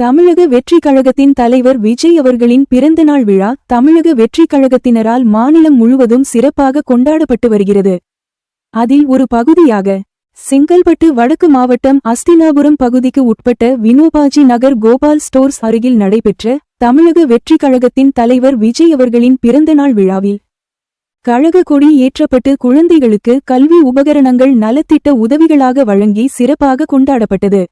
தமிழக வெற்றிக் கழகத்தின் தலைவர் விஜய் அவர்களின் பிறந்தநாள் விழா தமிழக வெற்றிக் கழகத்தினரால் மாநிலம் முழுவதும் சிறப்பாக கொண்டாடப்பட்டு வருகிறது. அதில் ஒரு பகுதியாக செங்கல்பட்டு வடக்கு மாவட்டம் அஸ்தினாபுரம் பகுதிக்கு உட்பட்ட வினோபாஜி நகர் கோபால் ஸ்டோர்ஸ் அருகில் நடைபெற்ற தமிழக வெற்றிக் கழகத்தின் தலைவர் விஜய் அவர்களின் பிறந்தநாள் விழாவில் கழக கொடி ஏற்றப்பட்டு குழந்தைகளுக்கு கல்வி உபகரணங்கள் நலத்திட்ட உதவிகளாக வழங்கி சிறப்பாக கொண்டாடப்பட்டது.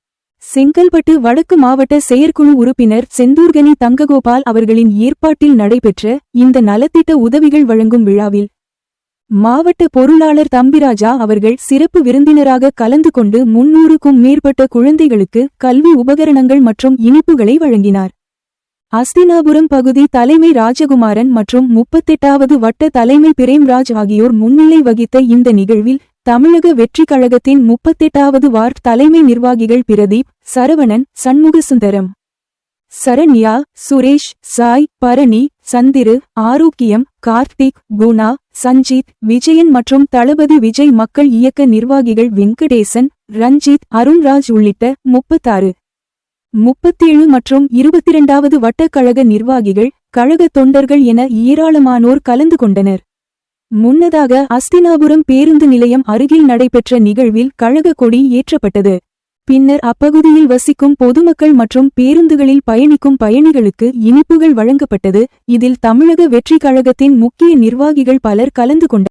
செங்கல்பட்டு வடக்கு மாவட்ட செயற்குழு உறுப்பினர் செந்தூர்கனி தங்ககோபால் அவர்களின் ஏற்பாட்டில் நடைபெற்ற இந்த நலத்திட்ட உதவிகள் வழங்கும் விழாவில் மாவட்ட பொருளாளர் தம்பிராஜா அவர்கள் சிறப்பு விருந்தினராக கலந்து கொண்டு முன்னூறுக்கும் மேற்பட்ட குழந்தைகளுக்கு கல்வி உபகரணங்கள் மற்றும் இனிப்புகளை வழங்கினார். அஸ்தினாபுரம் பகுதி தலைமை ராஜகுமாரன் மற்றும் முப்பத்தெட்டாவது வட்ட தலைமை பிரேம்ராஜ் ஆகியோர் முன்னிலை வகித்த இந்த நிகழ்வில் தமிழக வெற்றிக் கழகத்தின் முப்பத்தெட்டாவது வார்ட் தலைமை நிர்வாகிகள் பிரதீப் சரவணன் சண்முகசுந்தரம். சரண்யா சுரேஷ் சாய் பரணி சந்திரு ஆரோக்கியம் கார்த்திக் குணா சஞ்சித் விஜயன் மற்றும் தளபதி விஜய் மக்கள் இயக்க நிர்வாகிகள் வெங்கடேசன் ரஞ்சித் அருண்ராஜ் உள்ளிட்ட முப்பத்தாறு. முப்பத்தேழு மற்றும் இருபத்திரண்டாவது வட்டக்கழக நிர்வாகிகள் கழக தொண்டர்கள் என ஏராளமானோர் கலந்து கொண்டனர். முன்னதாக அஸ்தினாபுரம் பேருந்து நிலையம் அருகில் நடைபெற்ற நிகழ்வில் கழக கொடி ஏற்றப்பட்டது. பின்னர் அப்பகுதியில் வசிக்கும் பொதுமக்கள் மற்றும் பேருந்துகளில் பயணிக்கும் பயணிகளுக்கு இனிப்புகள் வழங்கப்பட்டது. இதில் தமிழக வெற்றிக் கழகத்தின் முக்கிய நிர்வாகிகள் பலர் கலந்து கொண்டனர்.